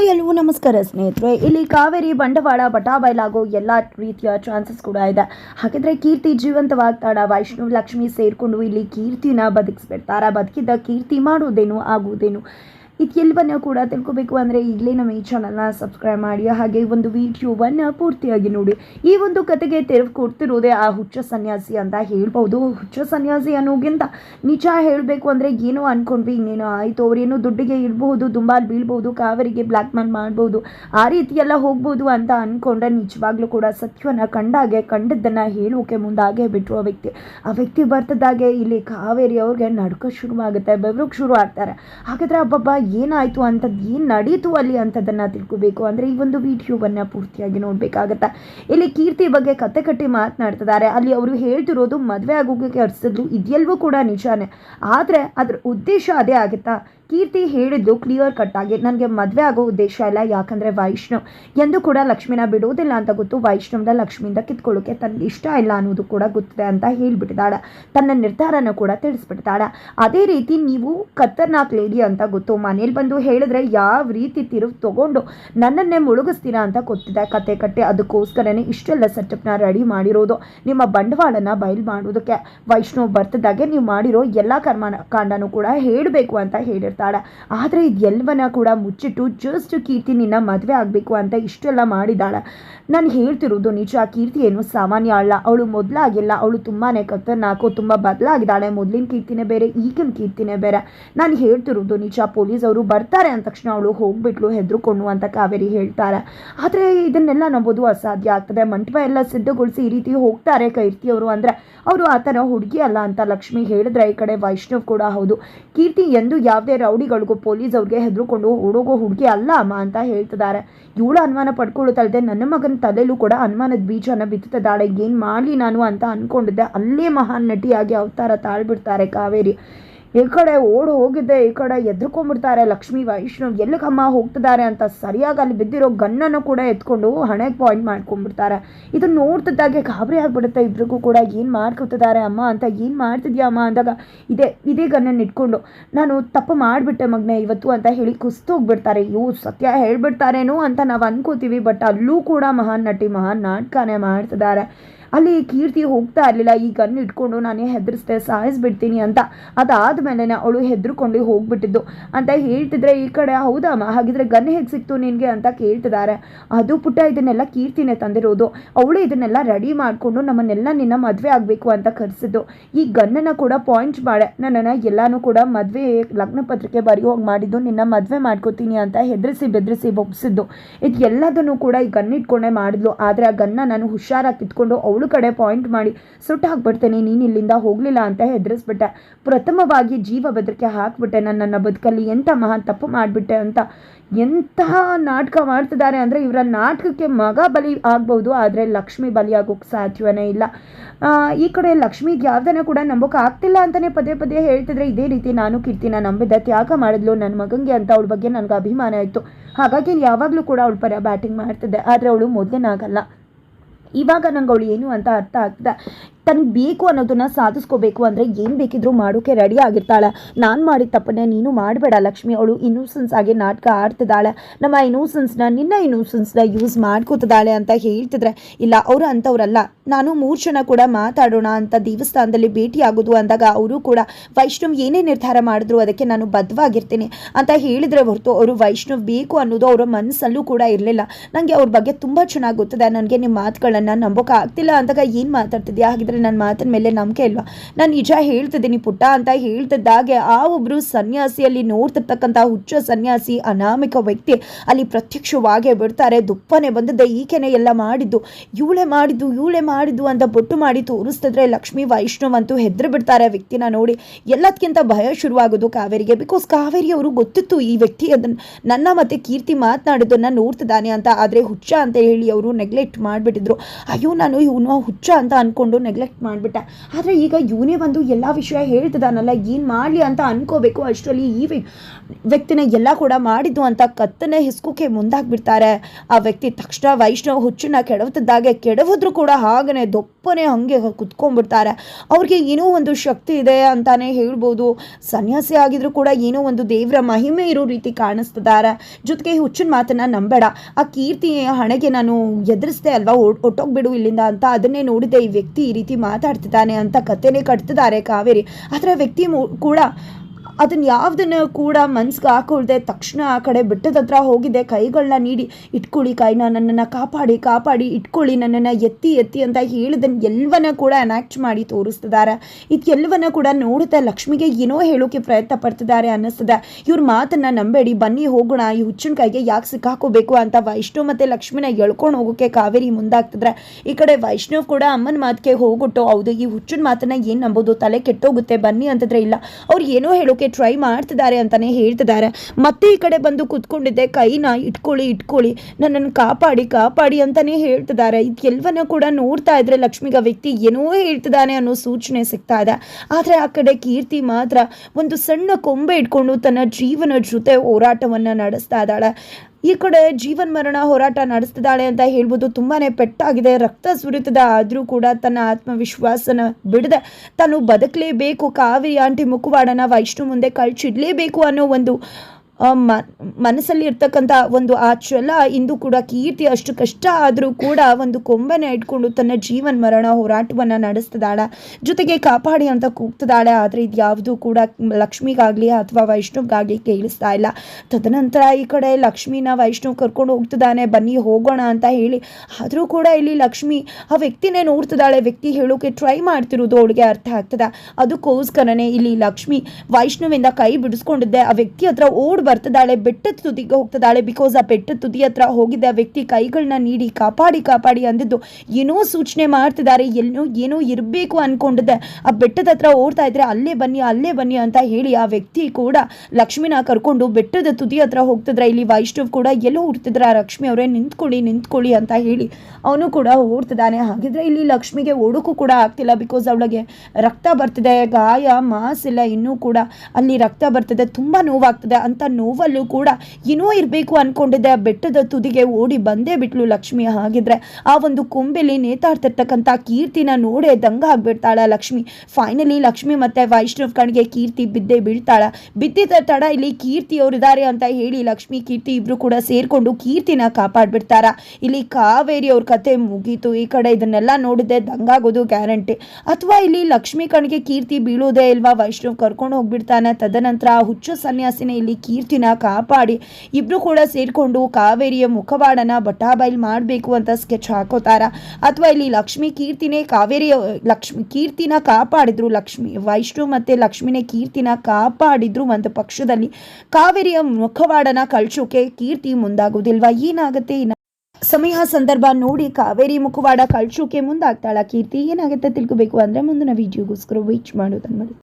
Hi ಎಲ್ಲವೂ ನಮಸ್ಕಾರ ಸ್ನೇಹಿತರೆ, ಇಲ್ಲಿ ಕಾವೇರಿ, ಬಂಡವಾಳ ಬಟಾಬೈಲಾಗೋ ಎಲ್ಲ ರೀತಿಯ ಚಾನ್ಸಸ್ ಕೂಡ ಇದೆ. ಹಾಗಿದ್ರೆ ಕೀರ್ತಿ ಜೀವಂತವಾಗ್ತಾಳ ವೈಷ್ಣವ್ ಲಕ್ಷ್ಮಿ ಸೇರಿಕೊಂಡು ಇಲ್ಲಿ ಕೀರ್ತಿನ ಬದುಕಿಸ್ಬಿಡ್ತಾರ. ಬದುಕಿದ್ದ ಕೀರ್ತಿ ಮಾಡೋದೇನು ಆಗುವುದೇನು? ಇದೆಲ್ಲವನ್ನ ಕೂಡ ತಿಳ್ಕೊಬೇಕು ಅಂದರೆ ಈಗಲೇ ನಮ್ಮ ಈ ಚಾನಲ್ನ ಸಬ್ಸ್ಕ್ರೈಬ್ ಮಾಡಿ, ಹಾಗೆ ಒಂದು ವಿಡಿಯೋವನ್ನು ಪೂರ್ತಿಯಾಗಿ ನೋಡಿ. ಈ ಒಂದು ಕತೆಗೆ ತೆರವು ಕೊಡ್ತಿರೋದೇ ಆ ಹುಚ್ಚ ಸನ್ಯಾಸಿ ಅಂತ ಹೇಳ್ಬೋದು. ಹುಚ್ಚ ಸನ್ಯಾಸಿ ಅನ್ನೋಗಿಂತ ನಿಜ ಹೇಳಬೇಕು ಅಂದರೆ ಏನೋ ಅನ್ಕೊಂಡ್ವಿ, ಇನ್ನೇನೋ ಆಯಿತು. ಅವ್ರೇನೋ ದುಡ್ಡಿಗೆ ಇರಬಹುದು ದುಂಬಾಲ್ ಬೀಳ್ಬೋದು, ಕಾವೇರಿಗೆ ಬ್ಲ್ಯಾಕ್ ಮೇಲ್ ಮಾಡ್ಬೋದು. ಆ ರೀತಿಯೆಲ್ಲ ಹೋಗ್ಬೋದು ಅಂತ ಅಂದ್ಕೊಂಡ್ರೆ ನಿಜವಾಗ್ಲೂ ಕೂಡ ಸತ್ಯವನ್ನು ಕಂಡಾಗೆ, ಕಂಡದ್ದನ್ನು ಹೇಳೋಕೆ ಮುಂದಾಗೆ ಬಿಟ್ಟರು ಆ ವ್ಯಕ್ತಿ. ಆ ವ್ಯಕ್ತಿ ಬರ್ತದಾಗೆ ಇಲ್ಲಿ ಕಾವೇರಿ ಅವ್ರಿಗೆ ನಡ್ಕ ಶುರುವಾಗುತ್ತೆ, ಬೆವ್ರಿಗೆ ಶುರು ಆಗ್ತಾರೆ ಹಾಗಾದ್ರೆ ಅಬ್ಬಬ್ಬ ಏನಾಯಿತು ಅಂಥದ್ದು ಏನು ನಡೀತು ಅಲ್ಲಿ ಅಂಥದ್ದನ್ನು ತಿಳ್ಕೊಬೇಕು. ಅಂದರೆ ಈ ಒಂದು ವಿಡಿಯೋವನ್ನು ಪೂರ್ತಿಯಾಗಿ ನೋಡಬೇಕಾಗತ್ತೆ? ಇಲ್ಲಿ ಕೀರ್ತಿ ಬಗ್ಗೆ ಕತೆ ಕಟ್ಟಿ ಮಾತನಾಡ್ತಿದ್ದಾರೆ. ಅಲ್ಲಿ ಅವರು ಹೇಳ್ತಿರೋದು ಮದುವೆ ಆಗೋಕೆ ಅರ್ಸಿದ್ರು ಇದೆಲ್ಲವೂ ಕೂಡ ನಿಜಾನೇ. ಆದರೆ ಅದ್ರ ಉದ್ದೇಶ ಅದೇ ಆಗುತ್ತಾ? ಕೀರ್ತಿ ಹೇಳಿದ್ದು ಕ್ಲಿಯರ್ ಕಟ್ ಆಗಿ. ನನಗೆ ಮದುವೆ ಆಗೋ ಉದ್ದೇಶ ಇಲ್ಲ, ಯಾಕಂದರೆ ವೈಷ್ಣವ್ ಎಂದು ಕೂಡ ಲಕ್ಷ್ಮಿನ ಬಿಡುವುದಿಲ್ಲ ಅಂತ ಗೊತ್ತು. ವೈಷ್ಣವ್ನ ಲಕ್ಷ್ಮಿಯಿಂದ ಕಿತ್ಕೊಳ್ಳೋಕೆ ತನ್ನ ಇಷ್ಟ ಇಲ್ಲ ಅನ್ನೋದು ಕೂಡ ಗೊತ್ತಿದೆ ಅಂತ ಹೇಳಿಬಿಟ್ಟಿದ್ದಾಳೆ. ತನ್ನ ನಿರ್ಧಾರನ ಕೂಡ ತಿಳಿಸ್ಬಿಟ್ಟಿದ್ದಾಳೆ ಅದೇ ರೀತಿ ನೀವು ಖತರ್ನಾಕ್ ಲೇಡಿ ಅಂತ ಗೊತ್ತು. ಮನೇಲಿ ಬಂದು ಹೇಳಿದ್ರೆ ಯಾವ ರೀತಿ ತಿರುವು ತಗೊಂಡು ನನ್ನನ್ನೇ ಮುಳುಗಿಸ್ತೀರಾ ಅಂತ ಗೊತ್ತಿದೆ. ಕತೆ ಕಟ್ಟೆ ಅದಕ್ಕೋಸ್ಕರನೇ ಇಷ್ಟೆಲ್ಲ ಸೆಟಪ್ನ ರೆಡಿ ಮಾಡಿರೋದು. ನಿಮ್ಮ ಬಂಡವಾಳನ ಬಯಲು ಮಾಡೋದಕ್ಕೆ. ವೈಷ್ಣವ್ ಬರ್ತದಾಗೆ ನೀವು ಮಾಡಿರೋ ಎಲ್ಲ ಕರ್ಮ ಕಾಂಡನೂ ಕೂಡ ಹೇಳಬೇಕು ಅಂತ ಹೇಳಿರ್ತಾರೆ ಆದರೆ ಇದೆಲ್ಲವನ್ನ ಕೂಡ ಮುಚ್ಚಿಟ್ಟು ಜಸ್ಟ್ ಕೀರ್ತಿ ನಿನ್ನ ಮದುವೆ ಆಗಬೇಕು ಅಂತ ಇಷ್ಟೆಲ್ಲ ಮಾಡಿದ್ದಾಳೆ. ನಾನು ಹೇಳ್ತಿರೋದು ನಿಜ, ಕೀರ್ತಿ ಏನು ಸಾಮಾನ್ಯ ಅಲ್ಲ. ಅವಳು ಮೊದಲಾಗಿಲ್ಲ ಅವಳು ತುಂಬಾ ಖತರ್ನಾಕು ತುಂಬ ಬದಲಾಗಿದ್ದಾಳೆ. ಮೊದಲಿನ ಕೀರ್ತಿನೇ ಬೇರೆ, ಈಗಿನ ಕೀರ್ತಿನೇ ಬೇರೆ. ನಾನು ಹೇಳ್ತಿರೋದು ನಿಜ, ಪೊಲೀಸ್ ಅವರು ಬರ್ತಾರೆ ಅಂದ ತಕ್ಷಣ ಅವಳು ಹೋಗ್ಬಿಟ್ಲು, ಹೆದ್ರುಕೊಂಡು ಅಂತ ಕಾವೇರಿ ಹೇಳ್ತಾರೆ. ಆದರೆ ಇದನ್ನೆಲ್ಲ ನಂಬೋದು ಅಸಾಧ್ಯ ಆಗ್ತದೆ. ಮಂಟಪ ಎಲ್ಲ ಸಿದ್ಧಗೊಳಿಸಿ ಈ ರೀತಿ ಹೋಗ್ತಾರೆ ಕೀರ್ತಿಯವರು ಅಂದರೆ, ಅವರು ಆ ಥರ ಹುಡುಗಿ ಅಲ್ಲ ಅಂತ ಲಕ್ಷ್ಮಿ ಹೇಳಿದ್ರೆ ಈ ಕಡೆ ವೈಷ್ಣವ್ ಕೂಡ ಹೌದು. ಕೀರ್ತಿ ಎಂದು ಯಾವುದೇ ರೌಡಿಗಳಿಗೂ ಪೊಲೀಸ್ ಅವ್ರಿಗೆ ಹೆದರುಕೊಂಡು ಓಡೋಗೋ ಹುಡುಗಿ ಅಲ್ಲ ಅಮ್ಮ ಅಂತ ಹೇಳ್ತಿದ್ದಾರೆ. ಇವಳು ಅನುಮಾನ ಪಡ್ಕೊಳ್ಳುತ್ತಲ್ದೆ ನನ್ನ ಮಗನ ತಲೆಯಲ್ಲೂ ಕೂಡ ಅನುಮಾನದ ಬೀಜನ ಬಿತ್ತುತ್ತಿದ್ದಾಳೆ ಏನು ಮಾಡಲಿ ನಾನು ಅಂತ ಅಂದ್ಕೊಂಡಿದ್ದೆ ಅಲ್ಲೇ ಮಹಾನ್ ನಟಿಯಾಗಿ ಅವತಾರ ತಾಳ್ಬಿಡ್ತಾರೆ ಕಾವೇರಿ. ಈ ಕಡೆ ಓಡು ಹೋಗಿದ್ದೆ ಈ ಕಡೆ ಎದ್ರುಕೊಂಡ್ಬಿಡ್ತಾರೆ ಲಕ್ಷ್ಮೀ, ವೈಷ್ಣವ್ ಎಲ್ಲಿಗಮ್ಮ ಹೋಗ್ತಿದ್ದಾರೆ ಅಂತ ಸರಿಯಾಗಿ ಅಲ್ಲಿ ಬಿದ್ದಿರೋ ಗನ್ನನ್ನು ಕೂಡ ಎತ್ಕೊಂಡು ಹಣೆಗೆ ಪಾಯಿಂಟ್ ಮಾಡ್ಕೊಂಡ್ಬಿಡ್ತಾರೆ. ಇದನ್ನು ನೋಡ್ತಿದ್ದಾಗೆ ಗಾಬರಿ ಆಗಿಬಿಡುತ್ತೆ. ಇಬ್ಬರಿಗೂ ಕೂಡ ಏನು ಮಾಡ್ಕೊತಿದ್ದಾರೆ ಅಮ್ಮ ಅಂತ, ಏನು ಮಾಡ್ತಿದ್ಯಾ ಅಮ್ಮ ಅಂದಾಗ, ಇದೇ ಇದೇ ಗನ್ನನ್ನು ಇಟ್ಕೊಂಡು, ನಾನು ತಪ್ಪು ಮಾಡಿಬಿಟ್ಟೆ ಮಗ್ನೆ, ಇವತ್ತು ಅಂತ ಹೇಳಿ ಕುಸ್ತೋಗ್ಬಿಡ್ತಾರೆ ಇವು ಸತ್ಯ ಹೇಳ್ಬಿಡ್ತಾರೇನೋ ಅಂತ ನಾವು ಅನ್ಕೋತೀವಿ, ಬಟ್ ಅಲ್ಲೂ ಕೂಡ ಮಹಾನ್ ನಟಿ, ಮಹಾನ್ ನಾಟಕನೇ ಮಾಡ್ತಿದ್ದಾರೆ. ಅಲ್ಲಿ ಕೀರ್ತಿ ಹೋಗ್ತಾ ಇರಲಿಲ್ಲ. ಈ ಗನ್ ಇಟ್ಕೊಂಡು ನಾನೇ ಹೆದರಿಸ್ದೆ, ಸಾಯಿಸ್ಬಿಡ್ತೀನಿ ಅಂತ. ಅದಾದಮೇಲೆ ಅವಳು ಹೆದರ್ಕೊಂಡು ಹೋಗ್ಬಿಟ್ಟಿದ್ದು. ಅಂತ ಹೇಳ್ತಿದ್ರೆ, ಈ ಕಡೆ ಹೌದಮ್ಮ ಹಾಗಿದ್ರೆ ಗನ್ ಹೇಗೆ ಸಿಕ್ತು ನಿನಗೆ ಅಂತ ಕೇಳ್ತಿದ್ದಾರೆ. ಅದು ಪುಟ್ಟ ಇದನ್ನೆಲ್ಲ ಕೀರ್ತಿನೇ ತಂದಿರೋದು. ಅವಳು ಇದನ್ನೆಲ್ಲ ರೆಡಿ ಮಾಡಿಕೊಂಡು ನಮ್ಮನ್ನೆಲ್ಲ ನಿನ್ನ ಮದುವೆ ಆಗಬೇಕು ಅಂತ ಕರೆಸಿದ್ದು. ಈ ಗನ್ನನ್ನು ಕೂಡ ಪಾಯಿಂಟ್ ಮಾಡೆ. ನನ್ನನ್ನು ಎಲ್ಲನೂ ಕೂಡ ಮದುವೆ ಲಗ್ನ ಪತ್ರಿಕೆ ಬರೆಯೋಗಿ ಮಾಡಿದ್ದು, ನಿನ್ನ ಮದುವೆ ಮಾಡ್ಕೋತೀನಿ ಅಂತ ಹೆದರಿಸಿ ಬೆದರಿಸಿ ಬೊಬ್ಸಿದ್ದು ಇದು ಎಲ್ಲದನ್ನು ಕೂಡ ಈ ಗನ್ ಇಟ್ಕೊಂಡೆ ಮಾಡಿದ್ಲು. ಆದರೆ ಆ ಗನ್ನ ನಾನು ಹುಷಾರಾಗಿ ಕಿತ್ಕೊಂಡು ಅವಳು ಕಡೆ ಪಾಯಿಂಟ್ ಮಾಡಿ ಸುಟ್ಟು ಹಾಕ್ಬಿಡ್ತೇನೆ ನೀನು ಇಲ್ಲಿಂದ ಹೋಗಲಿಲ್ಲ ಅಂತ ಹೆದರಿಸ್ಬಿಟ್ಟೆ. ಪ್ರಥಮವಾಗಿ ಜೀವ ಬೆದರಿಕೆ ಹಾಕ್ಬಿಟ್ಟೆ ನನ್ನ ಬದುಕಲ್ಲಿ ಎಂಥ ಮಹಾನ್ ತಪ್ಪು ಮಾಡಿಬಿಟ್ಟೆ ಅಂತ. ಎಂತಹ ನಾಟಕ ಮಾಡ್ತಿದ್ದಾರೆ ಅಂದರೆ ಇವರ ನಾಟಕಕ್ಕೆ ಮಗ ಬಲಿ ಆಗ್ಬೋದು, ಆದರೆ ಲಕ್ಷ್ಮಿ ಬಲಿಯಾಗೋಕ್ಕೆ ಸಾಧ್ಯವೇ ಇಲ್ಲ. ಈ ಕಡೆ ಲಕ್ಷ್ಮಿಗೆ ಯಾವ್ದನ್ನು ಕೂಡ ನಂಬೋಕೆ ಆಗ್ತಿಲ್ಲ ಅಂತಲೇ ಪದೇ ಪದೇ ಹೇಳ್ತಿದ್ರೆ ಇದೇ ರೀತಿ ನಾನು ಕೀರ್ತಿನ ನಂಬಿದ್ದೆ, ತ್ಯಾಗ ಮಾಡಿದ್ಲು ನನ್ನ ಮಗಂಗೆ ಅಂತ ಅವಳ ಬಗ್ಗೆ ನನಗೆ ಅಭಿಮಾನ ಇತ್ತು. ಹಾಗಾಗಿ ಯಾವಾಗಲೂ ಕೂಡ ಅವಳ ಪರ ಬ್ಯಾಟಿಂಗ್ ಮಾಡ್ತಿದ್ದೆ, ಆದರೆ ಅವಳು ಮೊದಲೇನಾಗಲ್ಲ ಇವಾಗ ನಂಗೆ ಅವಳು ಏನು ಅಂತ ಅರ್ಥ ಆಗ್ತದೆ ತನಗೆ ಬೇಕು ಅನ್ನೋದನ್ನ ಸಾಧಿಸ್ಕೋಬೇಕು ಅಂದರೆ ಏನು ಬೇಕಿದ್ರೂ ಮಾಡೋಕ್ಕೆ ರೆಡಿ ಆಗಿರ್ತಾಳೆ. ನಾನು ಮಾಡಿದ ತಪ್ಪನ್ನೇ ನೀನು ಮಾಡಬೇಡ ಲಕ್ಷ್ಮಿ. ಅವಳು ಇನ್ನೋಸೆನ್ಸ್ ಆಗಿ ನಾಟಕ ಆಡ್ತಿದ್ದಾಳೆ. ನಮ್ಮ ಇನ್ನೂಸೆನ್ಸ್ನ ನಿನ್ನ ಇನ್ನೋಸೆನ್ಸ್ನ ಯೂಸ್ ಮಾಡ್ಕೋತಿದ್ದಾಳೆ ಅಂತ ಹೇಳ್ತಿದ್ರೆ, ಇಲ್ಲ, ಅವರು ಅಂಥವ್ರಲ್ಲ ನಾನು ಮೂರು ಜನ ಕೂಡ ಮಾತಾಡೋಣ ಅಂತ ದೇವಸ್ಥಾನದಲ್ಲಿ ಭೇಟಿಯಾಗೋದು ಅಂದಾಗ ಅವರು ಕೂಡ, ವೈಷ್ಣವ್ ಏನೇ ನಿರ್ಧಾರ ಮಾಡಿದ್ರು ಅದಕ್ಕೆ ನಾನು ಬದ್ಧವಾಗಿರ್ತೀನಿ ಅಂತ ಹೇಳಿದ್ರೆ ಹೊರತು ಅವರು ವೈಷ್ಣವ್ ಬೇಕು ಅನ್ನೋದು ಅವರ ಮನಸ್ಸಲ್ಲೂ ಕೂಡ ಇರಲಿಲ್ಲ. ನನಗೆ ಅವ್ರ ಬಗ್ಗೆ ತುಂಬ ಚೆನ್ನಾಗಿ ಗೊತ್ತಿದೆ. ನನಗೆ ನಿಮ್ಮ ಮಾತುಗಳನ್ನು ನಂಬೋಕೆ ಆಗ್ತಿಲ್ಲ ಅಂದಾಗ ಏನು ಮಾತಾಡ್ತಿದ್ಯಾ? ಹಾಗಿದ್ರೆ ನನ್ನ ಮಾತಿನ ಮೇಲೆ ನಂಬಿಕೆ ಇಲ್ವಾ? ನಾನು ನಿಜ ಹೇಳ್ತಿದ್ದೀನಿ ಪುಟ್ಟ ಅಂತ ಹೇಳ್ತಿದ್ದಾಗೆ ಆ ಒಬ್ಬರು ಸನ್ಯಾಸಿಯಲ್ಲಿ ನೋಡ್ತಿರ್ತಕ್ಕಂಥ ಹುಚ್ಚ ಸನ್ಯಾಸಿ, ಅನಾಮಿಕ ವ್ಯಕ್ತಿ ಅಲ್ಲಿ ಪ್ರತ್ಯಕ್ಷವಾಗೇ ಬಿಡ್ತಾರೆ, ದುಪ್ಪನೆ ಬಂದಿದ್ದೆ ಈಕೆನೆ ಎಲ್ಲ ಮಾಡಿದ್ದು, ಇವಳೆ ಮಾಡಿದ್ದು ಇವಳೆ ಮಾಡಿದ್ದು ಅಂತ ಬೊಟ್ಟು ಮಾಡಿ ತೋರಿಸ್ತಿದ್ರೆ ಲಕ್ಷ್ಮೀ ವೈಷ್ಣವ್ ಅಂತೂ ಹೆದ್ರು ಬಿಡ್ತಾರೆ ಆ ವ್ಯಕ್ತಿನ ನೋಡಿ. ಎಲ್ಲದಕ್ಕಿಂತ ಭಯ ಶುರುವಾಗೋದು ಕಾವೇರಿಗೆ ಬಿಕಾಸ್ ಕಾವೇರಿ ಅವರು ಗೊತ್ತಿತ್ತು ಈ ವ್ಯಕ್ತಿ ಅದನ್ನು ನನ್ನ ಮತ್ತೆ ಕೀರ್ತಿ ಮಾತನಾಡೋದನ್ನ ನೋಡ್ತಿದ್ದಾನೆ ಅಂತ. ಆದರೆ ಹುಚ್ಚ ಅಂತ ಹೇಳಿ ಅವರು ನೆಗ್ಲೆಕ್ಟ್ ಮಾಡಿಬಿಟ್ಟಿದ್ರು. ಅಯ್ಯೋ, ನಾನು ಇವನು ಹುಚ್ಚ ಅಂತ ಅಂದ್ಕೊಂಡು ನೆಗ್ಲೆಕ್ಟ್ ಮಾಡಿಬಿಟ್ಟೆ. ಆದರೆ ಈಗ ಇವನೇ ಬಂದು ಎಲ್ಲ ವಿಷಯ ಹೇಳ್ತಿದ್ದಾನಲ್ಲ ಏನು ಮಾಡಲಿ ಅಂತ ಅನ್ಕೋಬೇಕು ಅಷ್ಟರಲ್ಲಿ ಈ ವ್ಯ- ವ್ಯಕ್ತಿನ ಎಲ್ಲ ಕೂಡ ಮಾಡಿದ್ದು ಅಂತ ಕತ್ತನೆ ಹಿಸ್ಕೋಕೆ ಮುಂದಾಗ್ಬಿಡ್ತಾರೆ. ಆ ವ್ಯಕ್ತಿ ತಕ್ಷಣ ವೈಷ್ಣವ್ ಹುಚ್ಚನ್ನ ಕೆಡವತ್ತಿದ್ದಾಗೆ ಕೆಡವಿದ್ರು ಕೂಡ ಹಾಗನೇ ದೊಪ್ಪ ಅಪ್ಪನೇ ಹಾಗೆ ಕುತ್ಕೊಂಡ್ಬಿಡ್ತಾರೆ. ಅವ್ರಿಗೆ ಏನೋ ಒಂದು ಶಕ್ತಿ ಇದೆ ಅಂತಾನೆ ಹೇಳ್ಬೋದು. ಸನ್ಯಾಸಿ ಆಗಿದ್ರು ಕೂಡ ಏನೋ ಒಂದು ದೇವರ ಮಹಿಮೆ ಇರೋ ರೀತಿ ಕಾಣಿಸ್ತಿದ್ದಾರೆ. ಜೊತೆಗೆ ಹುಚ್ಚಿನ ಮಾತನ್ನ ನಂಬೇಡ. ಆ ಕೀರ್ತಿ ಹಣೆಗೆ ನಾನು ಎದುರಿಸ್ದೆ ಅಲ್ವಾ? ಒಟ್ಟೋಗ್ಬಿಡು ಇಲ್ಲಿಂದ ಅಂತ ಅದನ್ನೇ ನೋಡಿದೆ ಈ ವ್ಯಕ್ತಿ ಈ ರೀತಿ ಮಾತಾಡ್ತಿದ್ದಾನೆ ಅಂತ ಕಥೆನೇ ಕಟ್ತಿದ್ದಾರೆ ಕಾವೇರಿ. ಆದರೆ ವ್ಯಕ್ತಿ ಕೂಡ ಅದನ್ನ ಯಾವುದನ್ನು ಕೂಡ ಮನ್ಸಿಗೆ ಹಾಕೊಳ್ದೆ ತಕ್ಷಣ ಆ ಕಡೆ ಬೆಟ್ಟದ ಹತ್ರ ಹೋಗಿದೆ ಕೈಗಳನ್ನ ನೀಡಿ, ಇಟ್ಕೊಳ್ಳಿ ಕೈನ, ನನ್ನನ್ನು ಕಾಪಾಡಿ ಕಾಪಾಡಿ, ಇಟ್ಕೊಳ್ಳಿ, ನನ್ನನ್ನು ಎತ್ತಿ ಎತ್ತಿ ಅಂತ ಹೇಳಿದನ್ನು ಎಲ್ಲವನ್ನ ಕೂಡ ಅನಾಕ್ಟ್ ಮಾಡಿ ತೋರಿಸ್ತಿದ್ದಾರೆ ಇದೆಲ್ಲವನ್ನ ಕೂಡ ನೋಡುತ್ತೆ, ಲಕ್ಷ್ಮಿಗೆ ಏನೋ ಹೇಳೋಕೆ ಪ್ರಯತ್ನ ಪಡ್ತಿದ್ದಾರೆ ಅನ್ನಿಸ್ತದೆ. ಇವ್ರ ಮಾತನ್ನ ನಂಬೇಡಿ, ಬನ್ನಿ ಹೋಗೋಣ, ಈ ಹುಚ್ಚಿನ ಕೈಗೆ ಯಾಕೆ ಸಿಕ್ಕಾಕೋಬೇಕು ಅಂತ ವೈಷ್ಣವ್ ಮತ್ತೆ ಲಕ್ಷ್ಮಿನ ಎಳ್ಕೊಂಡು ಹೋಗೋಕೆ ಕಾವೇರಿ ಮುಂದಾಗ್ತಿದ್ರೆ. ಈ ಕಡೆ ವೈಷ್ಣವ್ ಕೂಡ ಅಮ್ಮನ ಮಾತಿಗೆ ಹೋಗ್ಬಿಟ್ಟು, ಹೌದು, ಈ ಹುಚ್ಚಿನ ಮಾತನ್ನ ಏನು ನಂಬೋದು, ತಲೆ ಕೆಟ್ಟೋಗುತ್ತೆ, ಬನ್ನಿ ಅಂತಂದ್ರೆ ಇಲ್ಲ. ಅವ್ರು ಏನೋ ಹೇಳೋಕೆ ಟ್ರೈ ಮಾಡ್ತಿದ್ದಾರೆ ಅಂತಲೇ ಹೇಳ್ತಿದ್ದಾರೆ. ಮತ್ತೆ ಈ ಕಡೆ ಬಂದು ಕುತ್ಕೊಂಡಿದ್ದೆ, ಕೈನ ಇಟ್ಕೊಳ್ಳಿ ಇಟ್ಕೊಳ್ಳಿ, ನನ್ನನ್ನು ಕಾಪಾಡಿ ಕಾಪಾಡಿ ಅಂತಲೇ ಹೇಳ್ತಿದ್ದಾರೆ. ಇದೆಲ್ಲವನ್ನ ಕೂಡ ನೋಡ್ತಾ ಇದ್ರೆ ಲಕ್ಷ್ಮಿಗ ವ್ಯಕ್ತಿ ಏನೋ ಹೇಳ್ತಿದ್ದಾನೆ ಅನ್ನೋ ಸೂಚನೆ ಸಿಗ್ತಾ ಇದೆ. ಆದರೆ ಆ ಕಡೆ ಕೀರ್ತಿ ಮಾತ್ರ ಒಂದು ಸಣ್ಣ ಕೊಂಬೆ ಇಟ್ಕೊಂಡು ತನ್ನ ಜೀವನ ಜೊತೆ ಹೋರಾಟವನ್ನ ನಡೆಸ್ತಾ ಇದ್ದಾಳೆ. ಈ ಕಡೆ ಜೀವನ್ ಮರಣ ಹೋರಾಟ ನಡೆಸ್ತಿದ್ದಾಳೆ ಅಂತ ಹೇಳ್ಬೋದು. ತುಂಬಾನೇ ಪೆಟ್ಟಾಗಿದೆ. ರಕ್ತ ಸುರಿತದ ಆದರೂ ಕೂಡ ತನ್ನ ಆತ್ಮವಿಶ್ವಾಸನ ಬಿಡದೆ ತಾನು ಬದುಕಲೇಬೇಕು. ಕಾವೇರಿ ಆಂಟಿ ಮುಖವಾಡನ ವೈಷ್ಣು ಮುಂದೆ ಕಳ್ಚಿಡ್ಲೇಬೇಕು ಅನ್ನೋ ಒಂದು ಮನಸ್ಸಲ್ಲಿ ಇರ್ತಕ್ಕಂಥ ಒಂದು ಆ ಇಂದು ಕೂಡ ಕೀರ್ತಿ ಅಷ್ಟು ಕಷ್ಟ ಆದರೂ ಕೂಡ ಒಂದು ಕೊಂಬನ ಇಟ್ಕೊಂಡು ತನ್ನ ಜೀವನ್ ಮರಣ ಹೋರಾಟವನ್ನು ನಡೆಸ್ತದಾಳೆ ಜೊತೆಗೆ ಕಾಪಾಡಿ ಅಂತ ಕೂಗ್ತದಾಳೆ ಆದರೆ ಇದು ಯಾವುದು ಕೂಡ ಲಕ್ಷ್ಮಿಗಾಗಲಿ ಅಥವಾ ವೈಷ್ಣವ್ಗಾಗಲಿ ಕೇಳಿಸ್ತಾ ಇಲ್ಲ. ತದನಂತರ ಈ ಕಡೆ ಲಕ್ಷ್ಮಿನ ವೈಷ್ಣವ್ ಕರ್ಕೊಂಡು ಹೋಗ್ತಿದ್ದಾನೆ. ಬನ್ನಿ, ಹೋಗೋಣ ಅಂತ ಹೇಳಿ. ಆದರೂ ಕೂಡ ಇಲ್ಲಿ ಲಕ್ಷ್ಮಿ ಆ ವ್ಯಕ್ತಿನೇ ನೋಡ್ತಿದ್ದಾಳೆ. ವ್ಯಕ್ತಿ ಹೇಳೋಕೆ ಟ್ರೈ ಮಾಡ್ತಿರೋದು ಅವಳಿಗೆ ಅರ್ಥ ಆಗ್ತದೆ. ಅದಕ್ಕೋಸ್ಕರನೇ ಇಲ್ಲಿ ಲಕ್ಷ್ಮಿ ವೈಷ್ಣವಿಂದ ಕೈ ಬಿಡಿಸ್ಕೊಂಡಿದ್ದೆ. ಆ ವ್ಯಕ್ತಿ ಹತ್ರ ಓಡ್ ಬರ್ತಿದ್ದಾಳೆ ಬೆಟ್ಟದ ತುದಿಗೆ ಹೋಗ್ತದಾಳೆ ಬಿಕಾಸ್ ಆ ಬೆಟ್ಟದ ತುದಿ ಹತ್ರ ಹೋಗಿದ್ದ ವ್ಯಕ್ತಿ ಕೈಗಳನ್ನ ನೀಡಿ ಕಾಪಾಡಿ ಕಾಪಾಡಿ ಅಂದಿದ್ದು ಏನೋ ಸೂಚನೆ ಮಾಡ್ತಿದ್ದಾರೆ. ಎಲ್ಲೋ ಏನೋ ಇರಬೇಕು ಅನ್ಕೊಂಡಿದ್ದೆ ಆ ಬೆಟ್ಟದ ಹತ್ರ ಓಡ್ತಾ ಇದ್ರೆ ಅಲ್ಲೇ ಬನ್ನಿ ಅಲ್ಲೇ ಬನ್ನಿ ಅಂತ ಹೇಳಿ ಆ ವ್ಯಕ್ತಿ ಕೂಡ ಲಕ್ಷ್ಮಿನ ಕರ್ಕೊಂಡು ಬೆಟ್ಟದ ತುದಿ ಹತ್ರ ಹೋಗ್ತಿದ್ರೆ, ಇಲ್ಲಿ ವೈಷ್ಣವ್ ಕೂಡ ಎಲ್ಲೋ ಹುಡ್ತಿದ್ರ. ಲಕ್ಷ್ಮಿ ಅವರೇ, ನಿಂತ್ಕೊಳ್ಳಿ ನಿಂತ್ಕೊಳ್ಳಿ ಅಂತ ಹೇಳಿ ಅವನು ಕೂಡ ಓಡ್ತಿದ್ದಾನೆ. ಹಾಗಿದ್ರೆ ಇಲ್ಲಿ ಲಕ್ಷ್ಮಿಗೆ ಓಡೋಕ್ಕೂ ಕೂಡ ಆಗ್ತಿಲ್ಲ. ಬಿಕಾಸ್ ಅವಳಿಗೆ ರಕ್ತ ಬರ್ತಿದೆ, ಗಾಯ ಮಾಸಿಲ್ಲ ಇನ್ನೂ ಕೂಡ ಅಲ್ಲಿ ರಕ್ತ ಬರ್ತಿದೆ, ತುಂಬಾ ನೋವಾಗ್ತದೆ ಅಂತ ನೋವಲ್ಲೂ ಕೂಡ ಏನೋ ಇರಬೇಕು ಅನ್ಕೊಂಡಿದ್ದೆ ಬೆಟ್ಟದ ತುದಿಗೆ ಓಡಿ ಬಂದೇ ಬಿಟ್ಲು ಲಕ್ಷ್ಮಿ. ಹಾಗಿದ್ರೆ ಆ ಒಂದು ಕೊಂಬೆಲಿ ನೇತಾಡ್ತಿರ್ತಕ್ಕಂಥ ಕೀರ್ತಿನ ನೋಡೇ ದಂಗ ಆಗ್ಬಿಡ್ತಾಳ ಲಕ್ಷ್ಮಿ. ಫೈನಲಿ ಲಕ್ಷ್ಮಿ ಮತ್ತೆ ವೈಷ್ಣವ್ ಕಣ್ಗೆ ಕೀರ್ತಿ ಬಿದ್ದೇ ಬೀಳ್ತಾಳ. ಬಿದ್ದಿದ್ದ ತಡ ಇಲ್ಲಿ ಕೀರ್ತಿ ಅವರಿದ್ದಾರೆ ಅಂತ ಹೇಳಿ ಲಕ್ಷ್ಮಿ, ಕೀರ್ತಿ ಇಬ್ರು ಕೂಡ ಸೇರ್ಕೊಂಡು ಕೀರ್ತಿನ ಕಾಪಾಡ್ಬಿಡ್ತಾರ. ಇಲ್ಲಿ ಕಾವೇರಿ ಅವ್ರ ಕತೆ ಮುಗೀತು. ಈ ಕಡೆ ಇದನ್ನೆಲ್ಲ ನೋಡಿದೆ ದಂಗಾಗೋದು ಗ್ಯಾರಂಟಿ ಅಥವಾ ಇಲ್ಲಿ ಲಕ್ಷ್ಮಿ ಕಣ್ಗೆ ಕೀರ್ತಿ ಬೀಳೋದೇ ಇಲ್ವಾ? ವೈಷ್ಣವ್ ಕರ್ಕೊಂಡು ಹೋಗ್ಬಿಡ್ತಾನೆ. ತದನಂತರ ಹುಚ್ಚು ಸನ್ಯಾಸಿನ ಇಲ್ಲಿ ಕೀರ್ತಿನ ಕಾಪಾಡಿ. ಇಬ್ರು ಕೂಡ ಸೇರಿಕೊಂಡು ಕಾವೇರಿಯ ಮುಖವಾಡನ ಬಟಾಬೈಲ್ ಮಾಡಬೇಕು ಅಂತ ಸ್ಕೆಚ್ ಹಾಕೋತಾರ. ಅಥವಾ ಇಲ್ಲಿ ಲಕ್ಷ್ಮಿ ಕೀರ್ತಿನೇ ಕಾವೇರಿಯ, ಲಕ್ಷ್ಮಿ ಕೀರ್ತಿನ ಕಾಪಾಡಿದ್ರು. ಲಕ್ಷ್ಮಿ ವೈಷ್ಣು ಮತ್ತೆ ಲಕ್ಷ್ಮಿನೇ ಕೀರ್ತಿನ ಕಾಪಾಡಿದ್ರು ಒಂದು ಪಕ್ಷದಲ್ಲಿ ಕಾವೇರಿಯ ಮುಖವಾಡನ ಕಳ್ಸೋಕೆ ಕೀರ್ತಿ ಮುಂದಾಗುವುದಿಲ್ವಾ? ಏನಾಗುತ್ತೆ ಸಮಯ, ಸಂದರ್ಭ ನೋಡಿ ಕಾವೇರಿ ಮುಖವಾಡ ಕಳ್ಸೋಕೆ ಮುಂದಾಗ್ತಾಳ ಕೀರ್ತಿ. ಏನಾಗುತ್ತೆ ತಿಳ್ಕೋಬೇಕು ಅಂದ್ರೆ ಮುಂದಿನ ವಿಡಿಯೋಗೋಸ್ಕರ ವೀಚ್ ಮಾಡೋದನ್ನ ಮಾಡಿ